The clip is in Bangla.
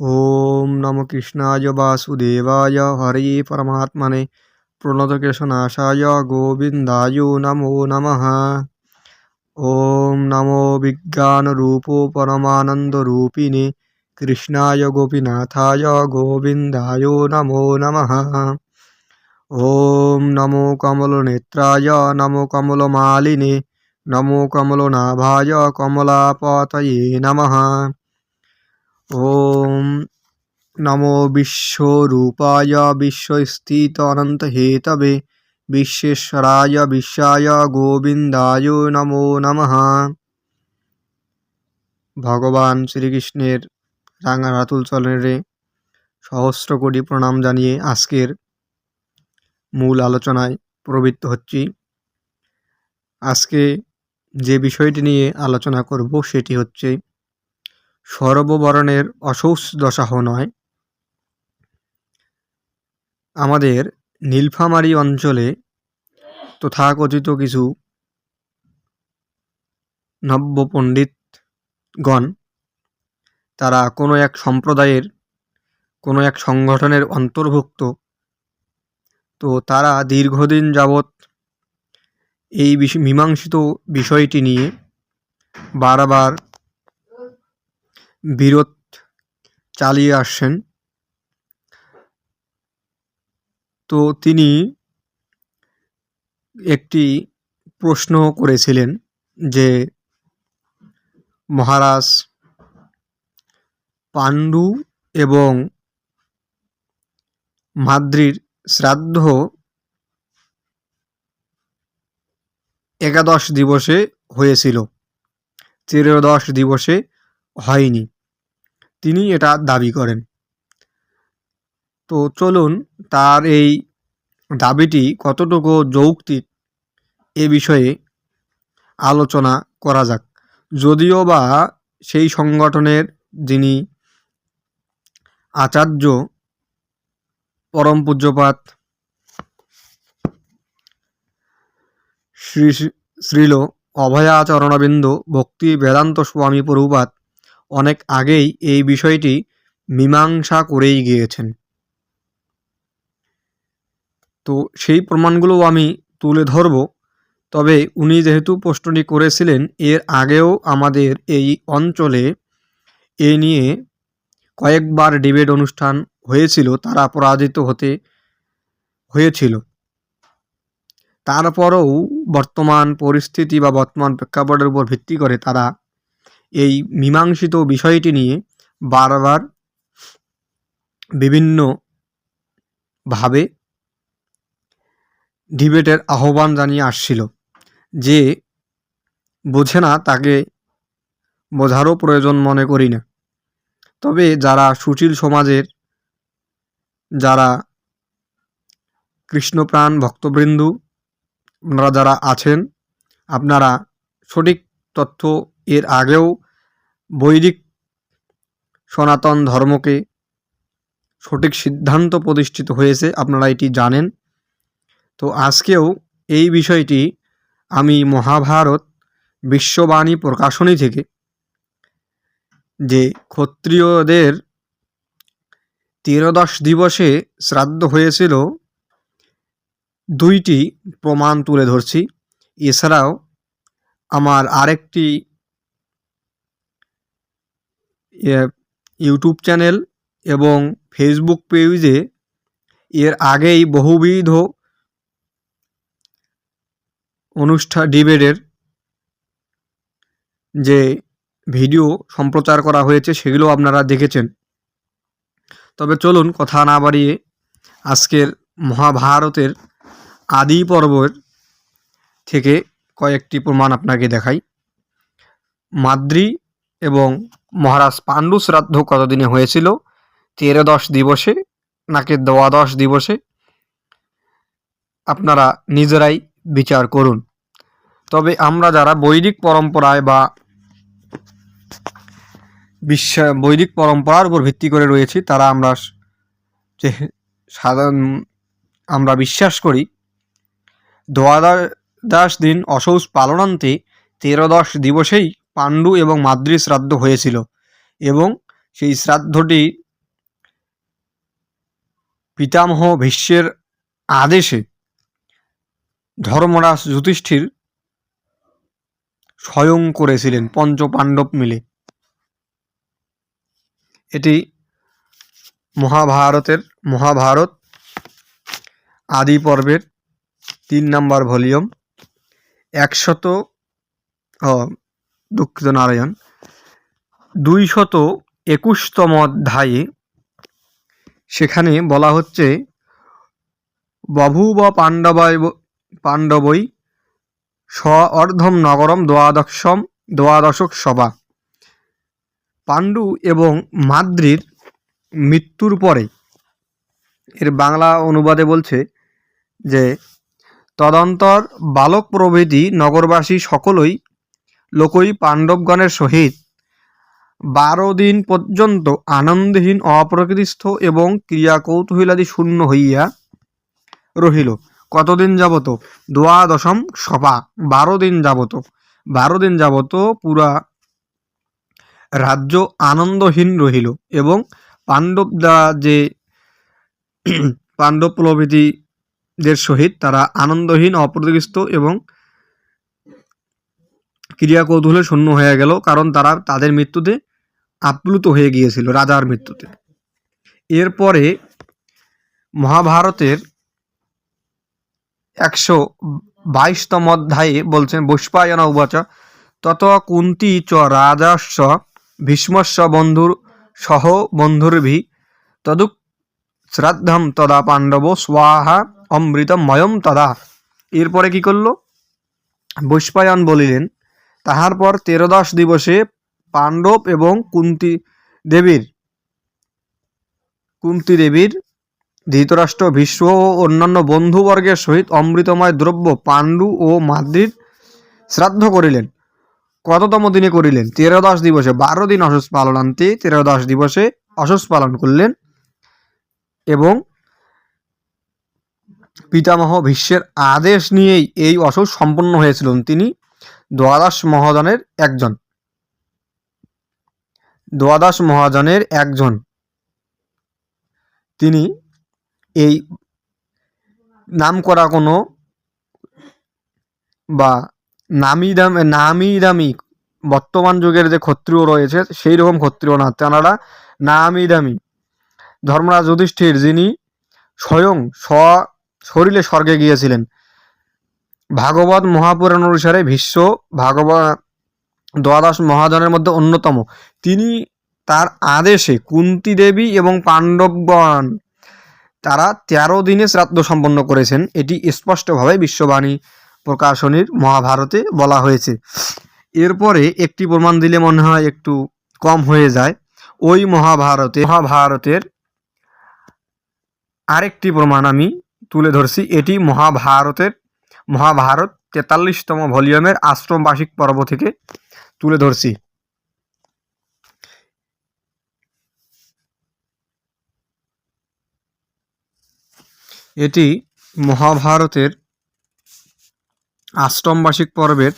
ওম নম কৃষ্ণায় বাসুদেবায় হরে পরমাত্মনে প্রণতকেশনাশায় গোবিন্দায় নমো নমঃ। ওম নমো বিজ্ঞানরূপো পরমানন্দরূপিণে কৃষ্ণায় গোপীনাথায় গোবিন্দায় নমো নমঃ। ওম নমো কমলনেত্রায় নমো কমলমালিনে নমো কমলনাভায় কমলাপতয়ে নমঃ। ওম নমো বিশ্বরূপায় বিশ্বস্থিত অনন্ত হেতবে বিশ্বেশ্বরায় বিশ্বায় গোবিন্দায় নমো নমঃ ভগবান শ্রীকৃষ্ণের রাঙা রাতুল চলনে সহস্র কোটি প্রণাম জানিয়ে আজকের মূল আলোচনায় প্রবৃত্ত হচ্ছি আজকে যে বিষয়টি নিয়ে আলোচনা করব সেটি হচ্ছে সর্ববরণের অসৌস দশাহ নয়। আমাদের নীলফামারী অঞ্চলে তথাকথিত কিছু নব্য পণ্ডিতগণ তারা কোনো এক সম্প্রদায়ের, কোনো এক সংগঠনের অন্তর্ভুক্ত, তো তারা দীর্ঘদিন যাবৎ এই মীমাংসিত বিষয়টি নিয়ে বারবার বিরোধ চালিয়ে আসছেন। তো তিনি একটি প্রশ্ন করেছিলেন যে, মহারাজ পাণ্ডু এবং মাদ্রির শ্রাদ্ধ একাদশ দিবসে হয়েছিল। ত্রয়োদশ দিবসে হয়নি। তিনি এটা দাবি করেন। তো চলুন তার এই দাবিটি কতটুকু যৌক্তিক এ বিষয়ে আলোচনা করা যাক। যদিও বা সেই সংগঠনের যিনি আচার্য পরম পূজ্যপাত শ্রী শ্রীল অভয়াচরণবিন্দ ভক্তি বেদান্ত স্বামী প্রভুপাত অনেক আগেই এই বিষয়টি মীমাংসা করেই গিয়েছেন। তো সেই প্রমাণগুলো আমি তুলে ধরব। তবে উনি যেহেতু প্রশ্নটি করেছিলেন, এর আগেও আমাদের এই অঞ্চলে এ নিয়ে কয়েকবার ডিবেট অনুষ্ঠান হয়েছিল, তারা পরাজিত হতে হয়েছিল। তারপরেও বর্তমান পরিস্থিতি বা বর্তমান প্রেক্ষাপটের উপর ভিত্তি করে তারা এই মীমাংসিত বিষয়টি নিয়ে বারবার বিভিন্নভাবে ডিবেটের আহ্বান জানিয়ে আসছিল যে বোঝে না তাকে বোঝারও প্রয়োজন মনে করি না। তবে যারা সুশীল সমাজের, যারা কৃষ্ণপ্রাণ ভক্তবৃন্দ, আপনারা যারা আছেন, আপনারা সঠিক তথ্য এর আগেও বৈদিক সনাতন ধর্মকে সঠিক সিদ্ধান্ত প্রতিষ্ঠিত হয়েছে, আপনারা এটি জানেন। তো আজকেও এই বিষয়টি আমি মহাভারত বিশ্ববাণী প্রকাশনী থেকে যে ক্ষত্রিয়দের ত্রয়োদশ দিবসে শ্রাদ্ধ হয়েছিল, দুইটি প্রমাণ তুলে ধরছি। এছাড়াও আমার আরেকটি ইউটিউব চ্যানেল এবং ফেসবুক পেজে এর আগেই বহুবিধ অনুষ্ঠান ডিবেটের যে ভিডিও সম্প্রচার করা হয়েছে সেগুলো আপনারা দেখেছেন। তবে চলুন কথা না বাড়িয়ে আজকের মহাভারতের আদি পর্বের থেকে কয়েকটি প্রমাণ আপনাকে দেখাই। মাদ্রি এবং মহারাজ পাণ্ডু শ্রাদ্ধ কতদিনে হয়েছিল? তেরোদশ দিবসে নাকি দ্বাদশ দিবসে? আপনারা নিজেরাই বিচার করুন। তবে আমরা যারা বৈদিক পরম্পরায় বা বিশ্ব বৈদিক পরম্পরার উপর ভিত্তি করে রয়েছি, তারা আমরা যে সাধারণ আমরা বিশ্বাস করি, দ্বাদশ দিন অসৌস পালনান্তে তেরোদশ দিবসেই পাণ্ডু এবং মাদ্রি শ্রাদ্ধ হয়েছিল এবং সেই শ্রাদ্ধটি পিতামহ ভীষ্মের আদেশে ধর্মরাজ যুধিষ্ঠির স্বয়ং করেছিলেন পঞ্চ পাণ্ডব মিলে। এটি মহাভারতের, মহাভারত আদি পর্বের তিন নম্বর ভলিউম, একশত দুঃখিত নারায়ণ। দুইশত একুশতম অধ্যায়ে সেখানে বলা হচ্ছে, বভূব পাণ্ডবায় পাণ্ডবই স অর্ধম নগরম দ্বাদশম, দ্বাদশক সভা। পাণ্ডু এবং মাদ্রির মৃত্যুর পরে এর বাংলা অনুবাদে বলছে যে, তদন্তর বালক প্রভৃতি নগরবাসী সকলই লোকই পাণ্ডবগণের সহিত বারো দিন পর্যন্ত আনন্দহীন, অপ্রকৃতিস্থ এবং ক্রিয়া কৌতূহলাদি শূন্য হইয়া রহিল। কতদিন যাবত? দ্বাদশম সভা। বারো দিন যাবত। বারো দিন যাবত পুরা রাজ্য আনন্দহীন রহিল এবং পাণ্ডবরা যে পাণ্ডব প্রভৃতিদের সহিত তারা আনন্দহীন অপ্রতিষ্ঠ এবং ক্রিয়া কৌতূহলে শূন্য হয়ে গেল, কারণ তারা তাদের মৃত্যুতে আপ্লুত হয়ে গিয়েছিল, রাজার মৃত্যুতে। এরপরে মহাভারতের একশো বাইশতম অধ্যায়ে বলছেন, বৈষ্পায়ন উবাচ, তত কুন্তি চ রাজাস্য ভীষ্মস্য বন্ধুর সহ বন্ধুর্ভি, তদুক শ্রাদ্ধম তদা পাণ্ডব, স্বাহা অমৃতময়ম তদা। এরপরে কি করল? বৈষ্পায়ন বলিলেন তাহার পর তেরোদশ দিবসে পাণ্ডব এবং কুন্তি দেবীর কুন্তি দেবীর ধৃতরাষ্ট্র, ভীষ্ম ও অন্যান্য বন্ধুবর্গের সহিত অমৃতময় দ্রব্য পাণ্ডু ও মাদ্রির শ্রাদ্ধ করিলেন। কততম দিনে করিলেন? তেরোদশ দিবসে বারো দিন অসুস পালনান্তে তেরোদশ দিবসে অসুস পালন করলেন এবং পিতামহ ভীষ্মের আদেশ নিয়েই এই অসুস সম্পন্ন হয়েছিলেন। তিনি দ্বাদশ মহাজনের একজন। দ্বাদশ মহাজনের একজন। তিনি এই নাম করা কোনো বা নামি দামি নামি দামি বর্তমান যুগের যে ক্ষত্রিয় রয়েছে সেই রকম ক্ষত্রিয় না। তেনারা নামি দামি। ধর্মরাজ যুধিষ্ঠির যিনি স্বয়ং স্ব, শরীরে স্বর্গে গিয়েছিলেন। ভাগবত মহাপুরাণ অনুসারে ভীষ্ম ভাগবত দ্বাদশ মহাজনের মধ্যে অন্যতম। তিনি তার আদেশে কুন্তি দেবী এবং পাণ্ডবগণ তারা তেরো দিনে শ্রাদ্ধ সম্পন্ন করেছেন। এটি স্পষ্টভাবে বিশ্ববাণী প্রকাশনীর মহাভারতে বলা হয়েছে। এরপরে একটি প্রমাণ দিলে মনে হয় একটু কম হয়ে যায়। ওই মহাভারতে মহাভারতের আরেকটি প্রমাণ আমি তুলে ধরছি। এটি মহাভারতের মহাভারত তেতাল্লিশতম ভলিউমের আশ্রম বার্ষিক পর্ব থেকে তুলে ধরছি। এটি মহাভারতের আশ্রমবাসিক পর্বের